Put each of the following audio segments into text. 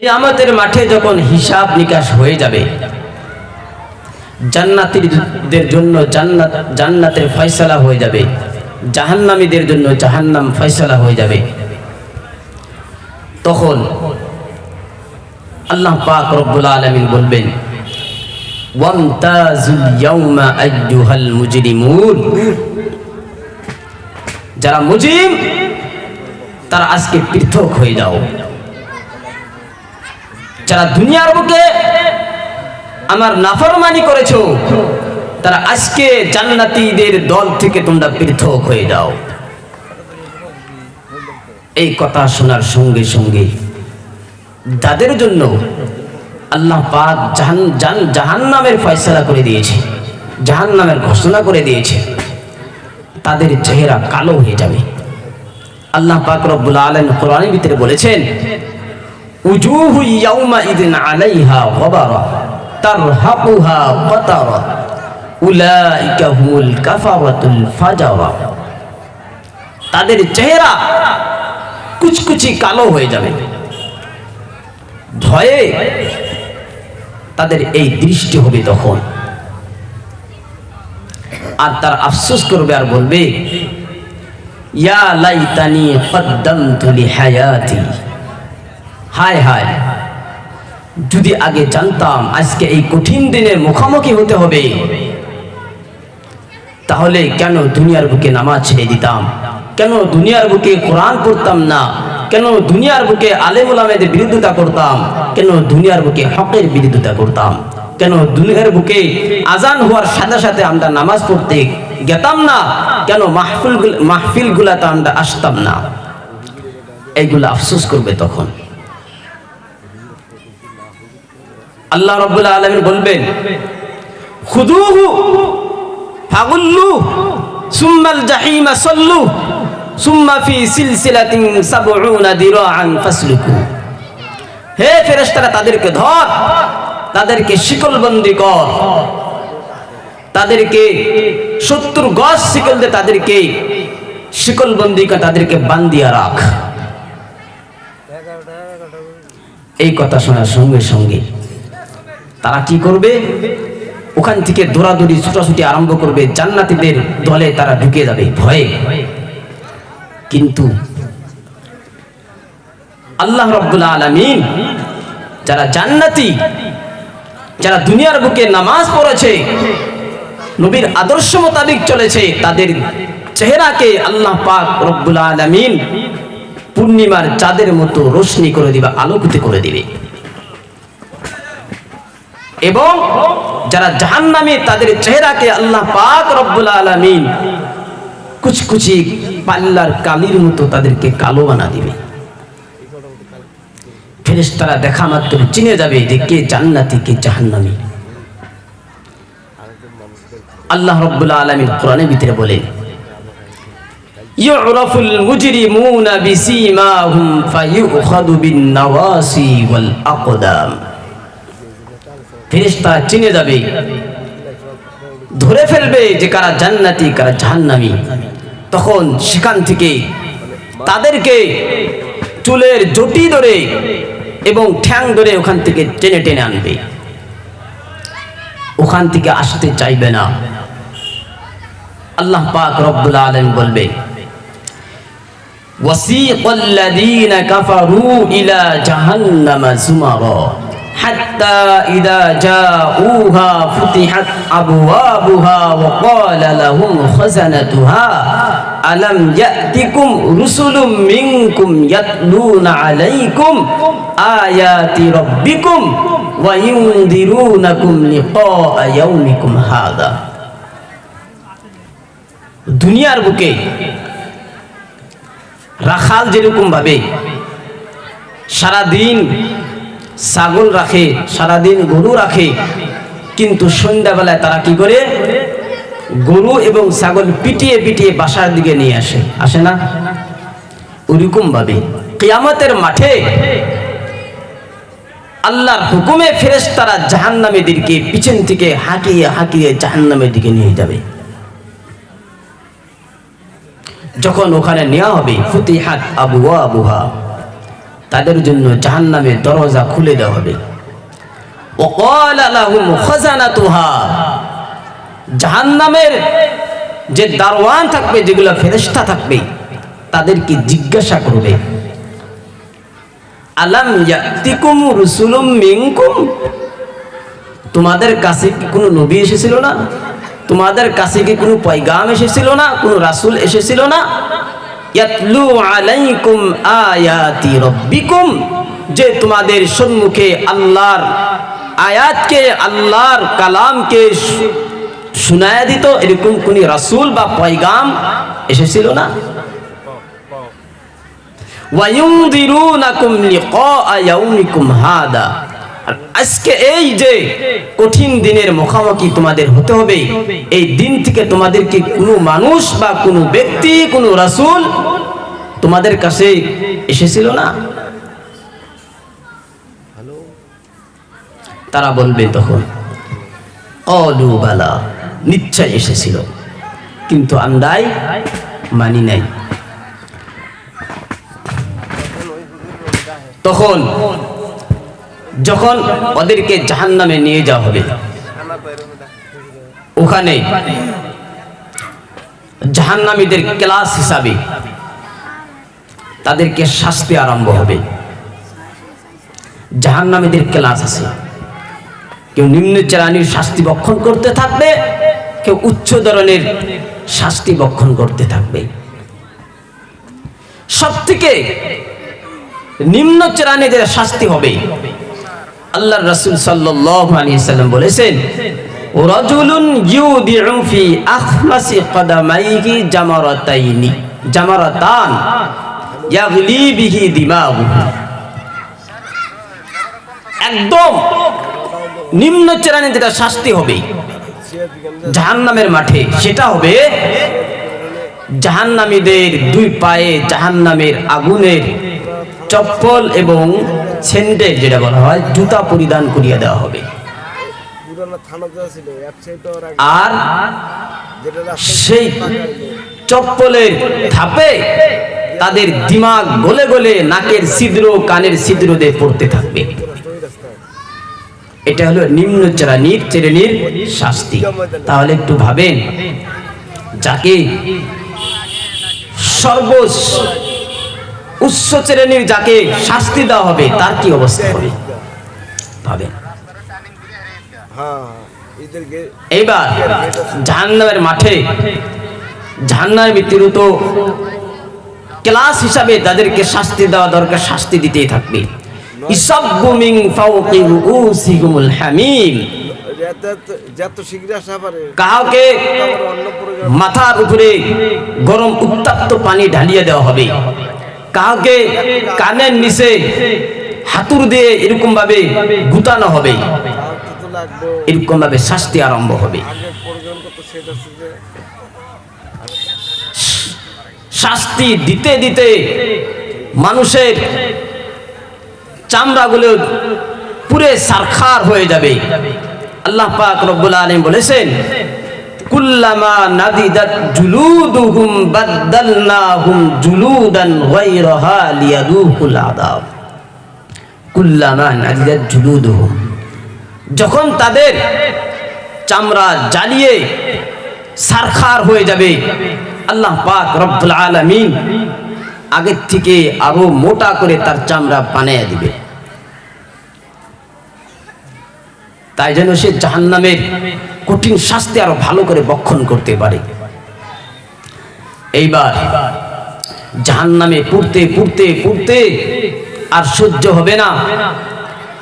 কিয়ামতের মাঠে যখন হিসাব নিকাশ হয়ে যাবে, জান্নাতীদের জন্য জান্নাত, জান্নাতের ফয়সালা হয়ে যাবে, জাহান্নামীদের জন্য জাহান্নাম ফয়সালা হয়ে যাবে। তখন আল্লাহ পাক রব্বুল আলামিন বলবেন যারা মুজরিম তারা আজকে পৃথক হয়ে যাও। যারা দুনিয়ার বুকে আমার নাফরমানি করেছ, তারা আজকে জান্নাতীদের দল থেকে তোমরা পৃথক হয়ে যাও। এই কথা শোনার সঙ্গে সঙ্গে তাদের জন্য আল্লাহ পাক জাহান জান জাহান্নামের ফয়সলা করে দিয়েছে, জাহান্নামের ঘোষণা করে দিয়েছে। তাদের চেহারা কালো হয়ে যাবে। আল্লাহ পাক রব্বুল আলামিন কোরআনের ভিতরে বলেছেন তাদের চেহারা কুচকুচি কালো হয়ে যাবে। ভয়ে তাদের এই দৃষ্টি হবে তখন। আর তার আফসোস করবে আর বলবে, ইয়া লাইতানি কদ্দামতু লিহায়াতি হায় হায়। যদি আগে জানতাম আজকে এই কঠিন দিনের মুখোমুখি হতে হবে, তাহলে কেন দুনিয়ার বুকে নামাজ ছেড়ে দিতাম? কেন দুনিয়ার বুকে কোরআন পড়তাম না? কেন দুনিয়ার বুকে আলেম ওলামেদের বিরোধিতা করতাম? কেন দুনিয়ার বুকে হকের বিরোধিতা করতাম? কেন দুনিয়ার বুকে আজান হওয়ার সাথে সাথে আমরা নামাজ পড়তে গেতাম না? কেন মাহফিল মাহফিল গুলাতে আমরা আসতাম না? এইগুলো আফসোস করবে তখন। আল্লাহ রব্বুল আলমিন বলবেন, খুদুহু, ফাগুল্লু, সুম্মাল জাহিমা সল্লু, সুম্মা ফি সিলসিলাতিন সাবউনা দিরাআন ফাসলুকু। হে ফেরেশতারা, তাদেরকে ধর, তাদেরকে শিকলবন্দি কর, তাদেরকে সত্তর গজ শিকল দিয়ে তাদেরকে শিকলবন্দি কর, তাদেরকে বান্দিয়া রাখ। এই কথা শোনার সঙ্গে সঙ্গে তারা কি করবে? ওখান থেকে দৌড়াদৌড়ি, ছুটাছুটি আরম্ভ করবে, জান্নাতীদের দলে তারা ঢুকে যাবে। ভয়ে। কিন্তু আল্লাহ রব্বুল আলমিন যারা জান্নাতি, যারা দুনিয়ার বুকে নামাজ পড়েছে, নবীর আদর্শ মোতাবেক চলেছে, তাদের চেহারাকে আল্লাহ পাক রব্বুল আলমিন পূর্ণিমার চাঁদের মতো রোশনি করে দিবে, আলোকিত করে দিবে। এবং যারা জাহান্নামী তাদের চেহারাকে আল্লাহ পাক রব্বুল আলামিন কুচকুচি পাল্লার কালির মতো তাদেরকে কালো বানা দিবে ফেরেশতারা দেখা মাত্র চিনে যাবে যে কে জান্নাতি কে জাহান্নামী আল্লাহ রব্বুল আলামিন কোরআনের ভিতরে বলেন يعرف المجرمون بسيماهم فيؤخذ بالنواصي والأقدام ফেরেশতা চিনে যাবে ধরে ফেলবে যে কারা জান্নাতি কারা জাহান্নামী তখন সেখান থেকে তাদেরকে চুলের জটি ধরে এবং ঠ্যাং ধরে ওখান থেকে টেনে টেনে আনবে ওখান থেকে আসতে চাইবে না আল্লাহ পাক রব্বুল আলম বলবে وسيق الذين كفروا إلى جهنم زمرًا حتى إذا جاءوها فتحت أبوابها وقال لهم خزنتها ألم يأتكم رسل منكم يتلون عليكم آيات ربكم وينذرونكم لقاء يومكم هذا দুনিয়ার বুকে রাখাল যেরকম ভাবে সারাদিন ছাগল রাখে, সারাদিন গরু রাখে। কিন্তু সন্ধ্যাবেলায় তারা কি করে? গরু এবং ছাগল পিটিয়ে পিটিয়ে বাসার দিকে নিয়ে আসে। আসে না? ওরকম ভাবে কিয়ামতের মাঠে আল্লাহর হুকুমে ফেরেস তারা জাহান নামেদেরকে পিছন থেকে হাঁকিয়ে হাঁকিয়ে জাহান নামের দিকে নিয়ে যাবে। যখন ওখানে নেওয়া হবে, ফুতিহাত আবুয়া আবুহা তাদের জন্য জাহান্নামের দরজা খুলে দেওয়া হবে। জাহান্নামের যে দারোয়ান থাকবে, যেগুলো ফেরেস্তা থাকবে, তাদেরকে জিজ্ঞাসা করবে, আলাম তোমাদের কাছে কি কোনো নবী এসেছিল না? তোমাদের কাছে কি কোনো পয়গাম এসেছিল না? কোনো রাসুল এসেছিল না? ইয়াতলু আলাইকুম আয়াতি রাব্বিকুম, যে তোমাদের সম্মুখে আল্লাহর আয়াতকে, আল্লাহর কালামকে শুনায়া দিত, এরকম কোন রাসূল বা পয়গাম এসেছিল না? ওয়ায়ুনদিরুনাকুম লিকাআ ইয়াউমিকুম হাদা। আর আজকে এই যে কঠিন দিনের মুখোমুখি তোমাদের হতে হবে এই দিন থেকে তোমাদেরকে কোনো মানুষ বা কোনো ব্যক্তি কোনো রাসূল তোমাদের কাছে এসেছিল না? তারা বলবে তখন অলু বালা নিশ্চয় এসেছিল কিন্তু আমরাই মানি নাই। তখন যখন ওদেরকে জাহান নামে নিয়ে যাওয়া হবে। ওখানে জাহান্নামীদের ক্লাস হিসাবে তাদেরকে শাস্তি আরম্ভ হবে। জাহান্নামীদের ক্লাস আছে। কেউ নিম্ন শ্রেণির শাস্তি বক্ষণ করতে থাকবে, কেউ উচ্চ ধরনের শাস্তি বক্ষণ করতে থাকবে। সব থেকে নিম্ন শ্রেণীদের শাস্তি হবে। আল্লাহ রসুল সাল্লাম বলেছেন, রাজুলুন ইউদিউ ফি আখমাসি কদামাইহি জামারাতাইনি। জামারাতান, ইয়াগলি বিহি দিমাগুহু একদম নিম্ন শ্রেণি যেটা শাস্তি হবে, জাহান্নামের মাঠে, সেটা হবে জাহান্নামীদের দুই পায়ে জাহান্নামের আগুনের চপ্পল এবং সেন্ডেল যেটা বলা হয় জুতা পরিধান করিয়ে দেওয়া হবে। আর সেই চপ্পলের ধাপে তাদের দিমাগ গলে গলে নাকের ছিদ্র কানের ছিদ্র দিয়ে পড়তে থাকবে। এটা হলো নিম্ন শ্রেণির শ্রেণির শাস্তি। তাহলে একটু ভাবেন যাকে সর্ব উচ্চ শ্রেণির যাকে শাস্তি দেওয়া হবে, তার কি অবস্থা হবে? ভাবেন। এইবার জাহান্নামের মাঠে, জাহান্নামের ভিতরে তো ক্লাস হিসাবে তাদেরকে শাস্তি দেওয়া দরকার, শাস্তি দিতেই থাকবে। মাথার উপরে গরম উত্তপ্ত পানি ঢালিয়ে দেওয়া হবে। কাউকে কানের নিচে হাতুর দিয়ে এরকম ভাবে গুতানো হবে এরকম ভাবে শাস্তি আরম্ভ হবে। শাস্তি দিতে দিতে মানুষের চামড়াগুলো পুরে সারখার হয়ে যাবে। আল্লাহ পাক রব্বুল আলামিন বলেছেন কুল্লামা কুল্লামা যখন তাদের চামড়া জ্বালিয়ে সারখার হয়ে যাবে, আল্লাহ পাক রব্বুল আলামিন আগের থেকে আরও মোটা করে তার চামড়া বানিয়ে দিবে। তাই যেন সে জাহান্নামের কঠিন শাস্তি আরও ভালো করে বক্ষণ করতে পারে। এইবার জাহান্নামে পুড়তে পুড়তে পুড়তে আর সহ্য হবে না।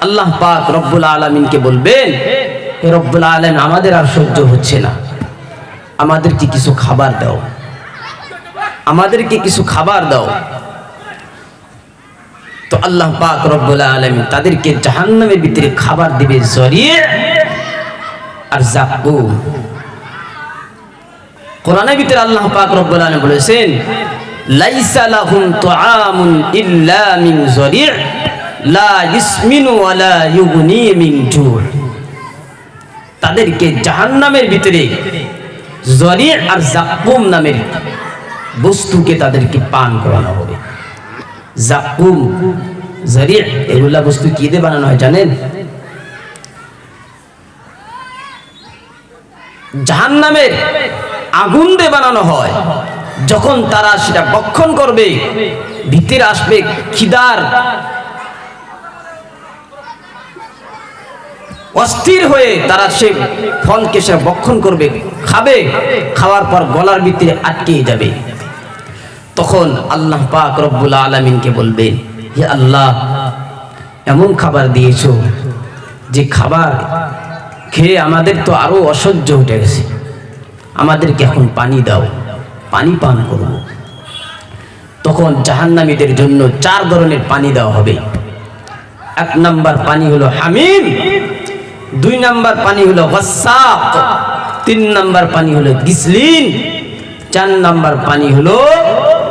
আল্লাহ পাক রব্বুল আলমিনকে বলবেন রব্বুল আলম আমাদের আর সহ্য হচ্ছে না। আমাদেরকে কিছু খাবার দাও। আমাদেরকে কিছু খাবার দাও। তো আল্লাহ পাক রব্বুল আলমিন তাদেরকে জাহান্নামের ভিতরে খাবার দিবে জরিয়ে আর জাকুম কোরআনের ভিতরে আল্লাহ পাক রব্বুল আলামিন বলেছেন ভিতরে জরি' আর জাকুম নামের বস্তুকে তাদেরকে পান করানো হবে। জাকুম জারি এগুলা বস্তু কি দিয়ে বানানো হয় জানেন? জাহান নামের আগুন দিয়ে বানানো হয়। যখন তারা সেটা বক্ষণ করবে, ভিতরে আসবে খিদার। অস্থির হয়ে তারা সে ফলকে সে বক্ষণ করবে, খাবে, খাওয়ার পর গলার ভিতরে আটকে যাবে। তখন আল্লাহ পাক রব্বুল আলমিনকে বলবে হে আল্লাহ, এমন খাবার দিয়েছ যে খাবার খেয়ে আমাদের তো আরও অসহ্য উঠে গেছে। আমাদেরকে এখন পানি দাও, পানি পান করব। তখন জাহান্নামীদের জন্য চার ধরনের পানি দেওয়া হবে। এক নাম্বার পানি হলো হামিম, দুই নাম্বার পানি হলো গসাক তিন নাম্বার পানি হলো গিসলিন, চার নাম্বার পানি হলো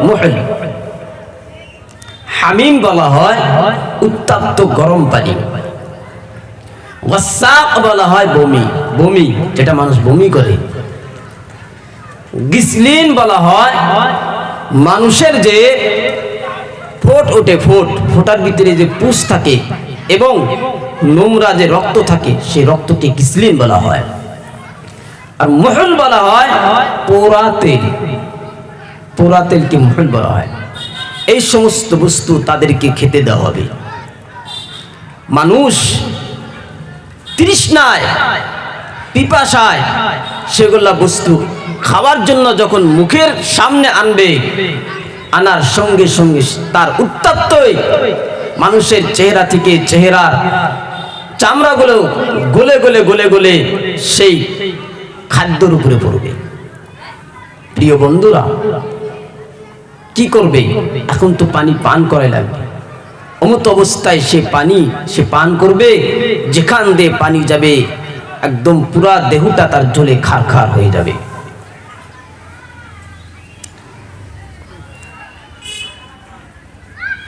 মুহল। হামিম বলা হয় উত্তপ্ত গরম পানি। বলা হয় বমি বমি, যেটা মানুষ বমি করে। গিসলিন বলা হয় মানুষের যে ফোট ওঠে ফোট ফোটার ভিতরে যে পুষ থাকে এবং নোংরা যে রক্ত থাকে, সেই রক্তকে গিসলিন বলা হয়। আর মহল বলা হয় পোড়া তেল পোড়া তেলকে মহল বলা হয়। এই সমস্ত বস্তু তাদেরকে খেতে দেওয়া হবে। মানুষ তৃষ্ণায়, পিপাসায় সেগুলা বস্তু খাওয়ার জন্য যখন মুখের সামনে আনবে, আনার সঙ্গে সঙ্গে তার উত্তপ্তই মানুষের চেহারা থেকে চেহারার চামড়াগুলো গলে গলে গলে গলে সেই খাদ্যর উপরে পড়বে। প্রিয় বন্ধুরা কি করবে? এখন তো পানি পান করে লাগবে। অমত অবস্থায় সে পানি সে পান করবে, যেখান দিয়ে পানি যাবে, একদম পুরা দেহটা তার জলে খার খার হয়ে যাবে।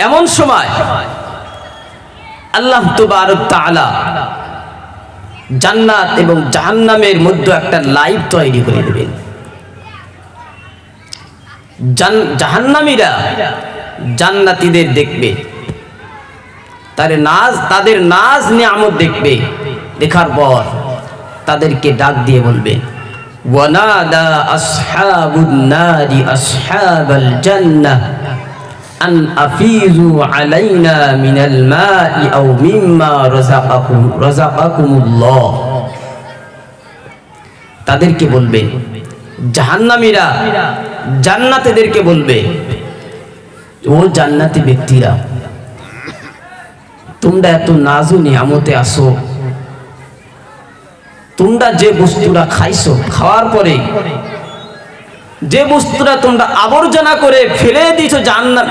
এমন সময় আল্লাহ তাআলা জান্নাত এবং জাহান্নামের মধ্যে একটা লাইভ তৈরি করে দেবেন। জাহান্নামীরা জান্নাতীদের দেখবে। তার নাজ, তাদের নাজ নিয়ামত দেখবে। দেখার পর তাদেরকে ডাক দিয়ে বলবে আফিজু মিনাল তাদেরকে বলবে জাহান্নামীরা জান্নাতীদেরকে বলবে, ও জান্নাতি ব্যক্তিরা, তোমরা এত নাজু নিয়ামতে আসো। তোমরা যে বস্তুটা খাইছো, খাওয়ার পরে যে বস্তুটা তোমরা আবর্জনা করে ফেলে দিয়েছ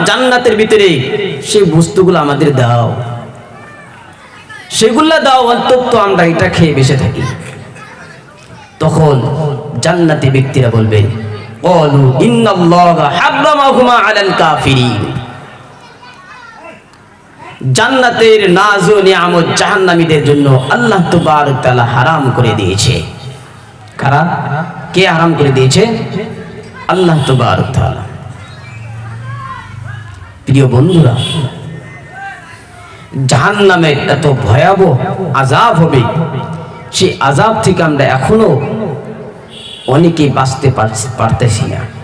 জান্নাতের ভিতরে, সেই বস্তুগুলো আমাদের দাও। সেগুলা দাও, অন্তত আমরা এটা খেয়ে বেঁচে থাকি। তখন জান্নাতি ব্যক্তিরা বলবে, কলু আলাল কাফিরিন। জান্নাতের নাজ ও নিয়ামত জাহান্নামীদের জন্য আল্লাহ তুবারক তাআলা হারাম করে দিয়েছে। কারা? কে হারাম করে দিয়েছে? আল্লাহ তুবারক তাআলা। প্রিয় বন্ধুরা, জাহান্নামে এত ভয়াবহ আযাব হবে, সেই আযাব থেকে আমরা এখনও অনেকেই বাঁচতে পারতেছি না।